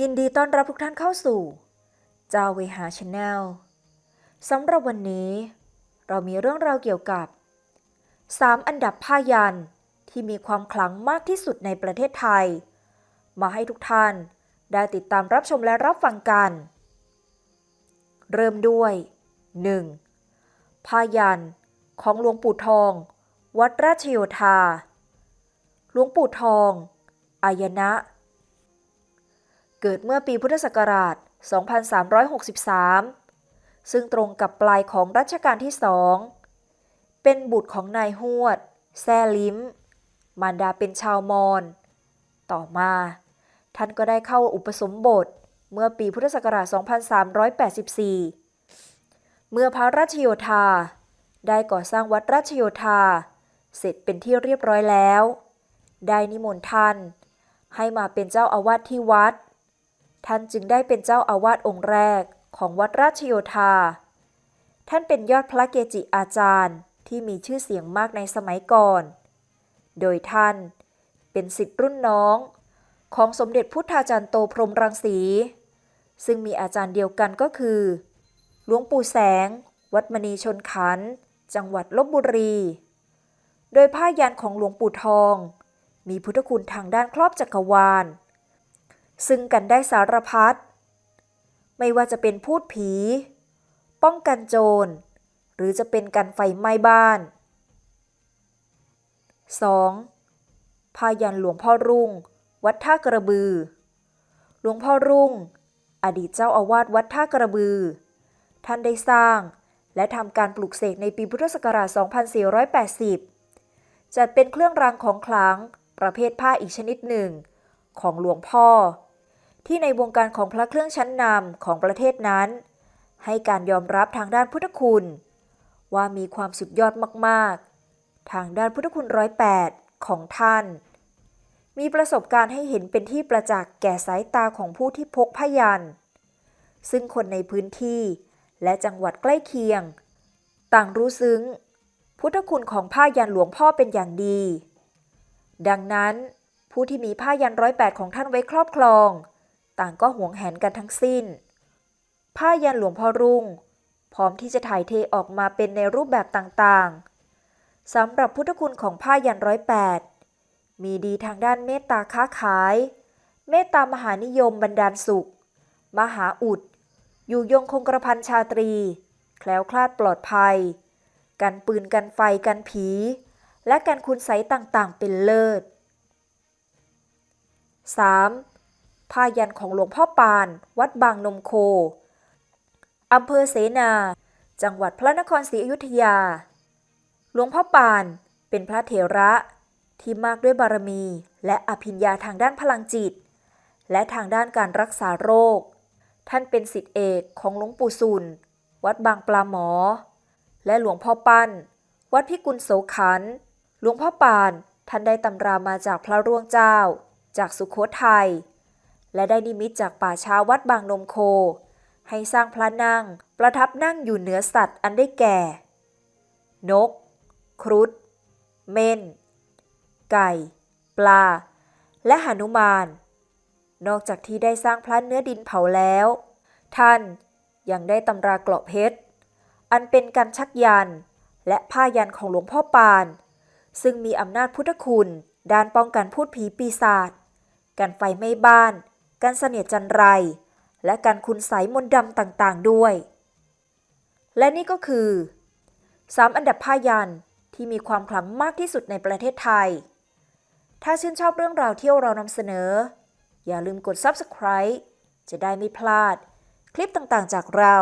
ยินดีต้อนรับทุกท่านเข้าสู่จาเวหาชาแนลสำหรับวันนี้ เรามีเรื่องราวเกี่ยวกับ 3 อันดับผ้ายันที่มีความขลังมากที่สุดในประเทศไทย มาให้ทุกท่านได้ติดตามรับชมและรับฟังกัน เริ่มด้วย 1. ผ้ายันของหลวงปู่ทอง วัดราชโยธา หลวงปู่ทอง อายนะ เกิดเมื่อปีพุทธศักราช 2363 ซึ่งตรงกับปลายของรัชกาลที่สอง เป็นบุตรของนายฮวด แซ่ลิ้ม มารดาเป็นชาวมอญ ต่อมา ท่านก็ได้เข้าอุปสมบทเมื่อปีพุทธศักราช 2384 เมื่อพระราชโยธา ได้ก่อสร้างวัดราชโยธา เสร็จเป็นที่เรียบร้อยแล้ว ได้นิมนต์ท่านให้มาเป็นเจ้าอาวาสที่วัด ท่านจึงได้เป็นเจ้าอาวาสองค์แรกของวัดราชโยธา ท่านเป็นยอดพระเกจิอาจารย์ที่มีชื่อเสียงมากในสมัยก่อน โดยท่านเป็นสิทธิ์รุ่นน้องของสมเด็จพุทธาจารย์โตพรมรังสี ซึ่งมีอาจารย์เดียวกันก็คือ หลวงปู่แสง วัดมณีชนขัน จังหวัดลบบุรี โดยผ้ายันของหลวงปู่ทอง มีพุทธคุณทางด้านครอบจักรวาล ซึ่งกันได้สารพัด ไม่ว่าจะเป็นพูดผี ป้องกันโจร หรือจะเป็นกันไฟไหม้บ้าน 2. พายันหลวงพ่อรุ่ง วัดท่ากระบือ หลวงพ่อรุ่ง อดีตเจ้าอาวาสวัดท่ากระบือ ท่านได้สร้างและทำการปลูกเสกในปีพุทธศักราช 2480 จัดเป็นเครื่องรางของขลังประเภทผ้าอีกชนิดหนึ่ง ของหลวงพ่อ ที่ในวงการของพระเครื่องชั้นนำของประเทศนั้น ให้การยอมรับทางด้านพุทธคุณ ว่ามีความสุดยอดมากๆ ทางด้านพุทธคุณร้อยแปดของท่าน มีประสบการณ์ให้เห็นเป็นที่ประจักษ์แก่สายตาของผู้ที่พกพยัน ซึ่งคนในพื้นที่และจังหวัดใกล้เคียง ต่างรู้ซึ้ง พุทธคุณของผ้ายันหลวงพ่อเป็นอย่างดี ดังนั้น ผู้ที่มีผ้ายันร้อยแปดของท่านไว้ครอบครอง ต่างก็หวงแหนกันทั้งสิ้น ผ้ายันหลวงพ่อรุ่ง พร้อมที่จะถ่ายเทออกมาเป็นในรูปแบบต่างๆสำหรับพุทธคุณของผ้ายันร้อยแปดมีดีทางด้านเมตตาค้าขาย เมตตามหานิยมบรรดาลสุข มหาอุด อยู่ยงคงกระพันชาตรี แคล้วคลาดปลอดภัย กันปืนกันไฟกันผี และกันคุณไสต่างๆ เป็นเลิศ 3. ผ้ายันของหลวงพ่อปาน วัดบางนมโค อำเภอเสนา จังหวัดพระนครศรีอยุธยา หลวงพ่อปานเป็นพระเถระที่มากด้วยบารมีและอภิญญาทางด้านพลังจิต และทางด้านการรักษาโรค ท่านเป็นสิทธิเอกของหลวงปู่สุน วัดบางปลาหมอ และหลวงพ่อปั้น วัดพิกุลโสขัน หลวงพ่อปานท่านได้ตำรามาจากพระร่วงเจ้า จากสุโขทัย และได้นิมิตจากป่าช้าวัดบางนมโค ให้สร้างพระนั่งประทับนั่งอยู่เหนือสัตว์อันได้แก่ นก ครุฑ เม่น ไก่ ปลา และหนุมาน นอกจากที่ได้สร้างพระเนื้อดินเผาแล้ว ท่านยังได้ตำราเกราะเพชร อันเป็นการชักยัน และผ้ายันของหลวงพ่อปาน ซึ่งมีอำนาจพุทธคุณด้านป้องกันพูดผีปีศาจกันไฟไม่บ้าน กันเสนียจันไร และการคุณใสยมนต์ดำต่างๆด้วย และนี่ก็คือ 3 อันดับผ้ายันที่มีความขลังมากที่สุดในประเทศไทย ถ้าชื่นชอบเรื่องราวเที่ยวเรานำเสนอ อย่าลืมกด subscribe จะได้ไม่พลาด คลิปต่างๆจากเรา